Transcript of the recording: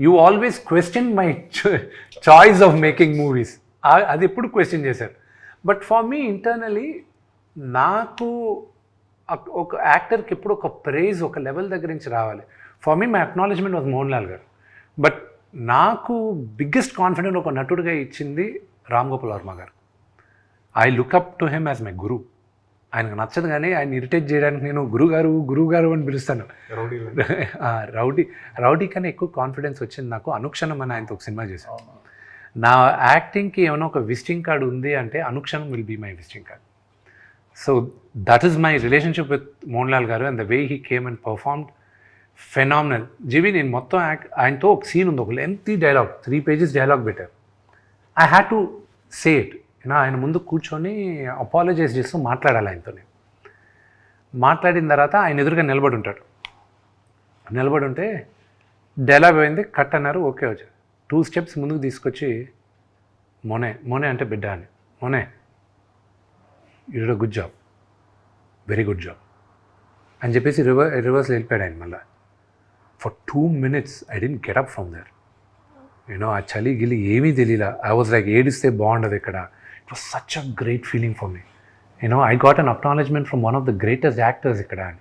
You always question my choice of making movies అది ఎప్పుడు question చేశారు. బట్ ఫార్ మీ ఇంటర్నలీ నాకు ఒక యాక్టర్కి ఎప్పుడు ఒక ప్రైజ్ ఒక లెవెల్ దగ్గర నుంచి రావాలి. For me my acknowledgement was Mohan Lal గారు. బట్ నాకు బిగ్గెస్ట్ కాన్ఫిడెంట్ ఒక నటుడిగా ఇచ్చింది రామ్ గోపాల్ వర్మ గారు. I look up to him as my guru ఆయనకు నచ్చదు కానీ ఆయన ఇరిటేట్ చేయడానికి నేను గురుగారు గురుగారు అని పిలుస్తాను. రౌడీ రౌడీ రౌడీ కన్నా ఎక్కువ కాన్ఫిడెన్స్ వచ్చింది నాకు. అనుక్షణం అని ఆయనతో ఒక సినిమా చేశాను. నా యాక్టింగ్కి ఏమైనా ఒక విజిటింగ్ కార్డ్ ఉంది అంటే అనుక్షణం will be my visiting card so that is my relationship with Mohan Lal గారు and the way he came and performed phenomenal జీవి నేను మొత్తం యాక్ట్ ఆయనతో ఒక సీన్ ఉంది. ఒక lengthy dialogue three pages dialogue పెట్టారు. I had to say it నేను ఆయన ముందు కూర్చొని అపాలజైజ్ చేస్తూ మాట్లాడాలి ఆయనతో మాట్లాడిన తర్వాత ఆయన ఎదురుగా నిలబడి ఉంటాడు. నిలబడి ఉంటే డైలాగ్ అయింది కట్ అన్నారు ఓకే వచ్చారు. టూ స్టెప్స్ ముందుకు తీసుకొచ్చి మొనే మొనే అంటే బిడ్డ అని. మొనే. You good job very good job అని చెప్పేసి రివర్ రివర్స్లో వెళ్ళిపోయాడు ఆయన మళ్ళీ. For two minutes I didn't get up from there you know ఆ చలి గిలి ఏమీ తెలియలా. ఐ వాజ్ లైక్ ఏడిస్తే బాగుండదు ఇక్కడ. it was such a great feeling for me you know I got an acknowledgement from one of the greatest actors ఇక్కడ అని